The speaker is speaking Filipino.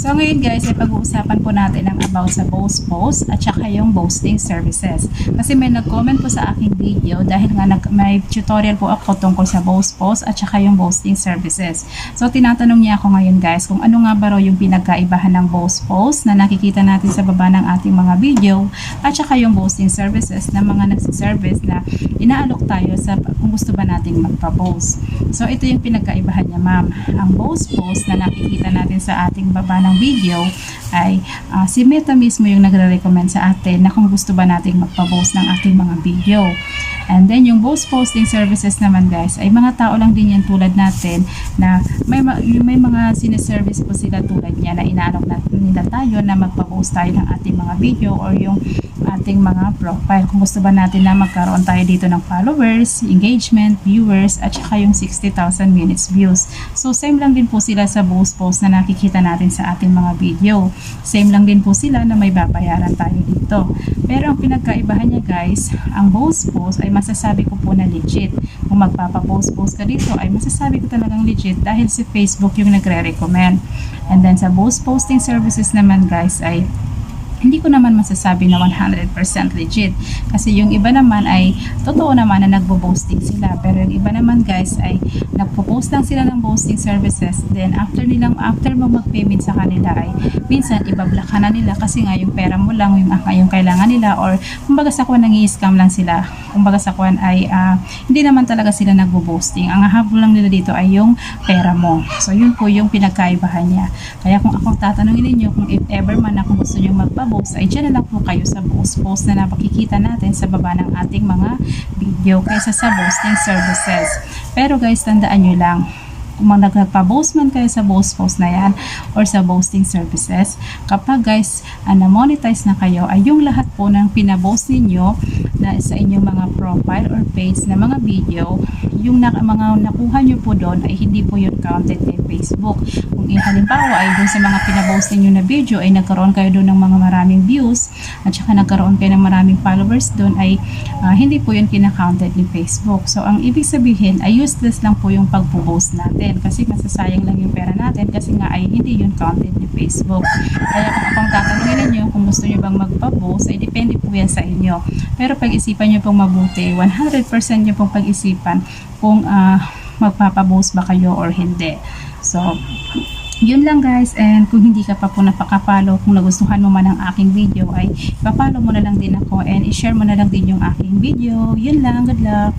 So ngayon guys, ay pag-uusapan po natin ang about sa Boast Post at saka yung boasting services. Kasi may nag-comment po sa aking video dahil nga nag, may tutorial po ako tungkol sa Boast Post at saka yung boasting services. So tinatanong niya ako ngayon guys kung ano nga ba raw yung pinagkaibahan ng Boast Post na nakikita natin sa baba ng ating mga video at saka yung boasting services ng mga nagsiservice na inaalok tayo sa kung gusto ba nating magpa-boast. So ito yung pinagkaibahan niya ma'am. Ang Boast Post na nakikita natin sa ating baba ng video ay ah, si Meta mismo yung nagre-recommend sa atin na kung gusto ba nating magpa-post ng ating mga video. And then yung Boast Posting Services naman guys ay mga tao lang din yan tulad natin na may, ma- may mga sineservice po sila tulad niya na inaanok na nila tayo na magpa-post tayo ng ating mga video or yung ating mga profile. Kung gusto ba natin na magkaroon tayo dito ng followers, engagement, viewers, at saka yung 60,000 minutes views. So, same lang din po sila sa Boost Post na nakikita natin sa ating mga video. Same lang din po sila na may babayaran tayo dito. Pero ang pinagkaibahan niya guys, ang Boost Post ay masasabi ko po na legit. Kung magpapa-post-post ka dito ay masasabi ko talagang legit dahil si Facebook yung nagre-recommend. And then sa Boost Posting Services naman guys ay hindi ko naman masasabi na 100% legit. Kasi yung iba naman ay totoo naman na nagbo-boasting sila. Pero yung iba naman guys ay nagpo-post lang sila ng boasting services. Then after nilang, after mo mag-payment sa kanila ay minsan ibablock na nila kasi nga yung pera mo lang yung, ah, yung kailangan nila or kumbaga sa kuwan nangi-scam lang sila. Kumbaga sa kuwan ay ah, hindi naman talaga sila nagbo-boasting. Ang habol lang nila dito ay yung pera mo. So yun po yung pinagkaibahan niya. Kaya kung akong tatanungin ninyo kung if ever man kung gusto nyo magpa-boast ay dyan na lang po kayo sa boast post na napakikita natin sa baba ng ating mga video kaysa sa boasting services. Pero guys, tandaan nyo lang, kung mga nagpa-boast man kayo sa boast post na yan or sa boasting services, kapag guys, uh, na-monetize na kayo, ay yung lahat po ng pinaboast ninyo na sa inyong mga profile or page na mga video, yung na, mga nakuha nyo po doon ay hindi po yun counted kay Facebook. Kung i- halimbawa ay doon sa mga pinaboast ninyo na video ay nagkaroon kayo doon ng mga maraming views at saka nagkaroon kayo ng maraming followers doon ay ah, hindi po yun kina-counted ni Facebook. So, ang ibig sabihin ay useless lang po yung pagpo-post natin kasi masasayang lang yung pera natin kasi nga ay hindi yun counted ni Facebook. Kaya kung akong tatanungin ninyo kung gusto nyo bang magpa-post ay depende po yan sa inyo. Pero pag-isipan nyo pong mabuti, 100% nyo pong pag-isipan kung ah, magpapa-post ba kayo or hindi. So, yun lang guys and kung hindi ka pa po napaka-follow kung nagustuhan mo man ang aking video ay pa-follow mo na lang din ako and i-share mo na lang din yung aking video yun lang good luck